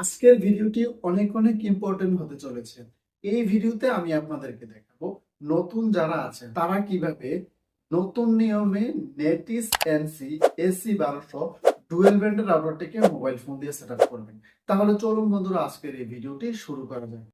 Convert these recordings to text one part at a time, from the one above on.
আজকের ভিডিওটি অনেক অনেক ইম্পর্টেন্ট হতে চলেছে। এই ভিডিওতে আমি আপনাদেরকে দেখাবো নতুন যারা আছে তারা কীভাবে নতুন নিয়মে নেটিস এনসি এসি বারোশো ডুয়েল ব্যান্ডের রাউটারটিকে মোবাইল ফোন দিয়ে সেট আপ করবেন। তাহলে চলুন বন্ধুরা, আজকের এই ভিডিওটি শুরু করা যায়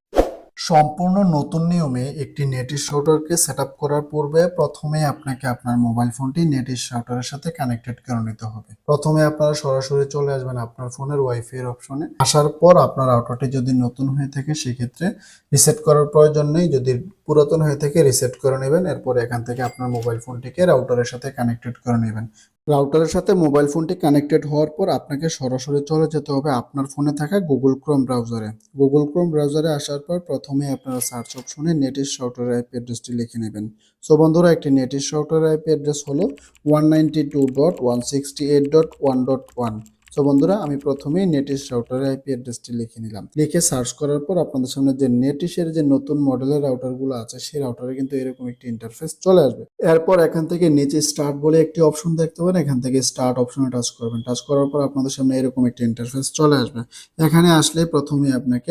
সম্পূর্ণ নতুন নিয়মে একটি নেটের শাউটারকে সেট করার পূর্বে প্রথমে আপনাকে আপনার মোবাইল ফোনটি নেটের শাউটারের সাথে কানেক্টেড করে নিতে হবে। প্রথমে আপনারা সরাসরি চলে আসবেন আপনার ফোনের ওয়াইফাই এর অপশনে আসার পর আপনার আউটারটি যদি নতুন হয়ে থাকে, সেক্ষেত্রে রিসেট করার প্রয়োজন নেই। যদি পুরাতন হয়ে থেকে রিসেট করে নেবেন, এরপর এখান থেকে আপনার মোবাইল ফোনটিকে রাউটারের সাথে কানেক্টেড করে নেবেন। রাউটারের সাথে মোবাইল ফোনটি কানেক্টেড হওয়ার পর আপনাকে সরাসরি চলে যেতে হবে আপনার ফোনে থাকা গুগল ক্রোম ব্রাউজারে গুগল ক্রোম ব্রাউজারে আসার পর প্রথমে আপনারা সার্চ অপশনে নেটিস রাউটার আইপি অ্যাড্রেসটি লিখে নেবেন। সো বন্ধুরা, একটি নেটিস রাউটার আইপি অ্যাড্রেস হলো one ninety two dot one sixty eight dot one dot one so বন্ধুরা, আমি প্রথমেই নেটিস রাউটারের আইপি অ্যাড্রেসটি লিখে নিলাম। লিখে সার্চ করার পর আপনাদের সামনে যে নেটিসের যে নতুন মডেলের রাউটারগুলো আছে, সেই রাউটারে কিন্তু এরকম একটি ইন্টারফেস চলে আসবে। এরপর এখান থেকে নিচে স্টার্ট বলে একটি অপশন দেখতে পাবেন এখান থেকে স্টার্ট অপশনে টাচ করবেন। টাচ করার পর আপনাদের সামনে এরকম একটি ইন্টারফেস চলে আসবে। এখানে আসলে প্রথমে আপনাকে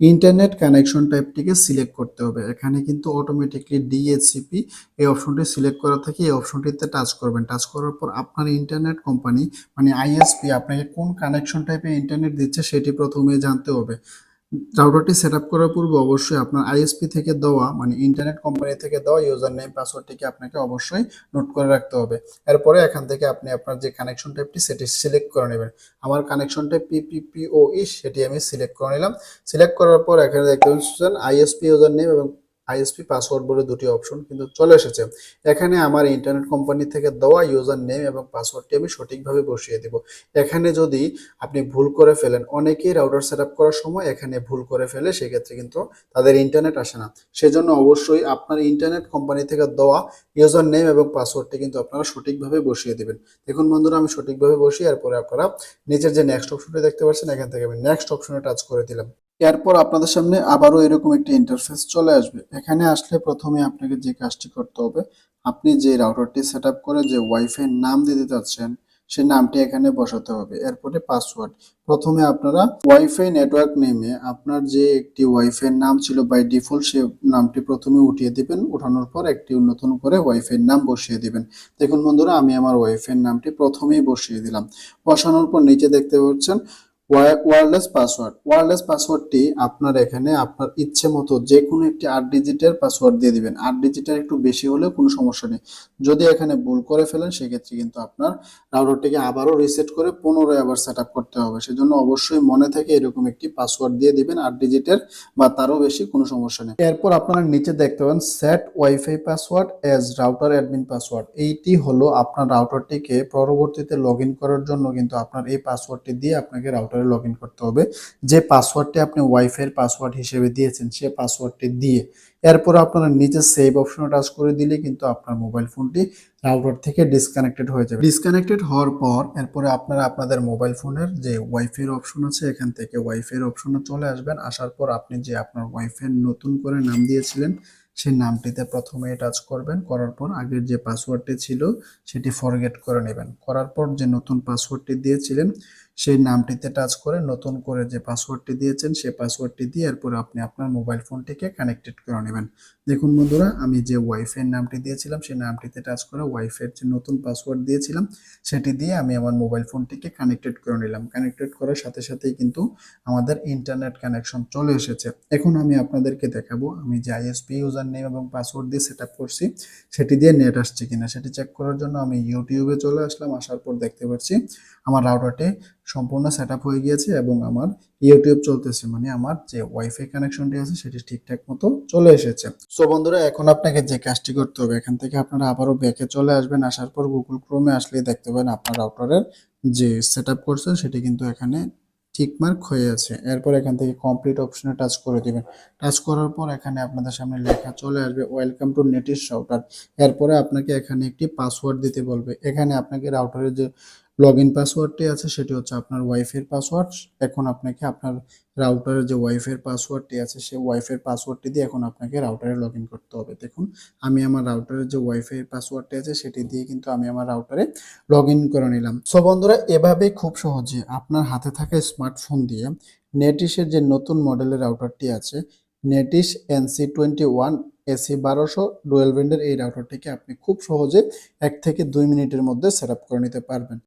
ইন্টারনেট কানেকশন টাইপটিকে সিলেক্ট করতে হবে। এখানে কিন্তু অটোমেটিকলি ডিএসসিপি এই অপশনটি সিলেক্ট করা থাকে এই অপশনটিতে টাচ করবেন। টাচ করার পর আপনার ইন্টারনেট কোম্পানি মানে আইএসপি আপনাকে কোন কানেকশন টাইপে ইন্টারনেট দিচ্ছে সেটি প্রথমে জানতে হবে। রাউটারটি সেট আপ করার পূর্বে অবশ্যই আপনার আইএসপি থেকে দেওয়া মানে ইন্টারনেট কোম্পানি থেকে দেওয়া ইউজার নেম পাসওয়ার্ডটিকে আপনাকে অবশ্যই নোট করে রাখতে হবে। এরপরে এখান থেকে আপনি আপনার যে কানেকশন টাইপটি সেটি সিলেক্ট করে নেবেন। আমার কানেকশন টাইপ পিপিপিওই সেটি আমি সিলেক্ট করে নিলাম। সিলেক্ট করার পর এখানে দেখতে পাচ্ছেন আইএসপি ইউজার নেম এবং আইএসপি পাসওয়ার্ড বলে দুটি অপশন কিন্তু চলে এসেছে। এখানে আমার ইন্টারনেট কোম্পানি থেকে দেওয়া ইউজার নেম এবং পাসওয়ার্ডটি আমি সঠিকভাবে বসিয়ে দেব। এখানে যদি আপনি ভুল করে ফেলেন, অনেকেই রাউটার সেট করার সময় এখানে ভুল করে ফেলে, সেক্ষেত্রে কিন্তু তাদের ইন্টারনেট আসে না। সেজন্য অবশ্যই আপনার ইন্টারনেট কোম্পানি থেকে দেওয়া ইউজার নেম এবং পাসওয়ার্ডটি কিন্তু আপনারা সঠিকভাবে বসিয়ে দেবেন। দেখুন বন্ধুরা, আমি সঠিকভাবে বসিয়ে, এরপরে আপনারা নিচের যে নেক্সট অপশনটি দেখতে পাচ্ছেন, এখান থেকে আমি নেক্সট অপশনে টাচ করে দিলাম। এরপর আপনাদের সামনে আবারও এরকম একটি ইন্টারফেস চলে আসবে। এখানে আসলে প্রথমে আপনাকে যে কাজটি করতে হবে, আপনি যে রাউটারটি সেট করে যে ওয়াইফাই নাম দিতে চাচ্ছেন সেই নামটি এখানে বসাতে হবে। এরপরে পাসওয়ার্ড প্রথমে আপনারা ওয়াইফাই নেটওয়ার্ক নেমে আপনার যে একটি ওয়াইফাই নাম ছিল বাই ডিফল্ট সে নামটি প্রথমে উঠিয়ে দিবেন। উঠানোর পর একটি নতুন করে ওয়াইফাই নাম বসিয়ে দিবেন। দেখুন বন্ধুরা, আমি আমার ওয়াইফাই নামটি প্রথমেই বসিয়ে দিলাম। বসানোর পর নিচে দেখতে পাচ্ছেন ওয়ারলেস পাসওয়ার্ড। ওয়ারলেস পাসওয়ার্ডটি আপনার এখানে আপনার ইচ্ছে মতো যে কোনো একটি আট ডিজিটের পাসওয়ার্ড দিয়ে দিবেন। আট ডিজিটের একটু বেশি হলেও কোনো সমস্যা নেই। যদি এখানে ভুল করে ফেলেন, সেক্ষেত্রে কিন্তু আপনার রাউটারটিকে আবারও রিসেট করে পুনরায় আবার সেট করতে হবে। সেজন্য অবশ্যই মনে থেকে এরকম একটি পাসওয়ার্ড দিয়ে দিবেন আট ডিজিটের বা তারও বেশি, কোনো সমস্যা নেই। এরপর আপনারা নিচে দেখতে পাবেন set WiFi password as router admin password. এইটি হলো আপনার রাউটারটিকে পরবর্তীতে লগ করার জন্য কিন্তু আপনার এই পাসওয়ার্ডটি দিয়ে আপনাকে রাউটারে লগ ইন করতে হবে। যে পাসওয়ার্ডটি আপনি ওয়াইফাই এর পাসওয়ার্ড হিসেবে দিয়েছেন, সে পাসওয়ার্ডটি দিয়ে এরপর আপনারা নিচে সেভ অপশনে টাচ করে দিলে কিন্তু আপনার মোবাইল ফোনটি রাউটার থেকে ডিসকানেক্টেড হয়ে যাবে। ডিসকানেক্টেড হওয়ার পর এরপরে আপনারা আপনাদের মোবাইল ফোনের যে ওয়াইফাই এর অপশন আছে, এখান থেকে ওয়াইফাই এর অপশনে চলে আসবেন। আসার পর আপনি যে আপনার ওয়াইফাই নতুন করে নাম দিয়েছিলেন সেই নামটিতে প্রথমে টাচ করবেন। করার পর আগের যে পাসওয়ার্ডটি ছিল, সেটি ফরগেট করে নেবেন। করার পর যে নতুন পাসওয়ার্ডটি দিয়েছিলেন সেই নামটিতে টাচ করে নতুন করে যে পাসওয়ার্ডটি দিয়েছেন, সেই পাসওয়ার্ডটি দিয়ে এরপরে আপনি আপনার মোবাইল ফোনটিকে কানেক্টেড করে নেবেন। দেখুন বন্ধুরা, আমি যে ওয়াইফাই নামটি দিয়েছিলাম, সেই নামটিতে টাচ করে ওয়াইফাই যে নতুন পাসওয়ার্ড দিয়েছিলাম, সেটি দিয়ে আমি আমার মোবাইল ফোনটিকে কানেক্টেড করে নিলাম। কানেক্টেড করার সাথে সাথেই কিন্তু আমাদের ইন্টারনেট কানেকশন চলে এসেছে। এখন আমি আপনাদেরকে দেখাবো, আমি যে আইএসপি ইউজার নেম এবং পাসওয়ার্ড দিয়ে সেট করছি, সেটি দিয়ে নেট আসছে কিনা, সেটি চেক করার জন্য আমি ইউটিউবে চলে আসলাম, আসার পর দেখতে পাচ্ছি, আমার রাউটারটি সম্পূর্ণ সেট হয়ে গিয়েছে এবং আমার ইউটিউব চলতেছে মানে আমার যে ওয়াইফাই কানেকশনটি আছে সেটি ঠিকঠাক মতো চলে এসেছে। সো বন্ধুরা, এখন আপনাকে যে কাজটি করতে হবে, এখান থেকে আপনারা আবারও ব্যাকে চলে আসবেন, আসার পর গুগল ক্রোমে আসলে দেখতে পাবেন আপনার রাউটারের যে সেট আপ করছেন সেটি কিন্তু এখানে টিকমার্ক হয়ে আছে। এরপর এখান থেকে কমপ্লিট অপশনে টাচ করে দিবেন। টাচ করার পর এখানে আপনাদের সামনে লেখা চলে আসবে ওয়েলকাম টু নেটিস রাউটার এরপরে আপনাকে এখানে একটি পাসওয়ার্ড দিতে বলবে। এখানে আপনাকে রাউটারের যে লগ ইন পাসওয়ার্ডটি আছে, সেটি হচ্ছে আপনার ওয়াইফের পাসওয়ার্ড এখন আপনাকে আপনার রাউটারের যে ওয়াইফের পাসওয়ার্ডটি আছে, সেই ওয়াইফের পাসওয়ার্ডটি দিয়ে এখন আপনাকে রাউটারে লগ ইন করতে হবে। দেখুন, আমি আমার রাউটারের যে ওয়াইফাই পাসওয়ার্ডটি আছে, সেটি দিয়ে কিন্তু আমি আমার রাউটারে লগ ইন করে নিলাম। সো বন্ধুরা এভাবে খুব সহজে আপনার হাতে থাকা স্মার্টফোন দিয়ে নেটিসের যে নতুন মডেলের রাউটারটি আছে Netis NC twenty one AC বারোশো ডুয়েল ব্যান্ডের এই রাউটারটিকে আপনি খুব সহজে এক থেকে দুই মিনিটের মধ্যে সেট করে নিতে পারবেন।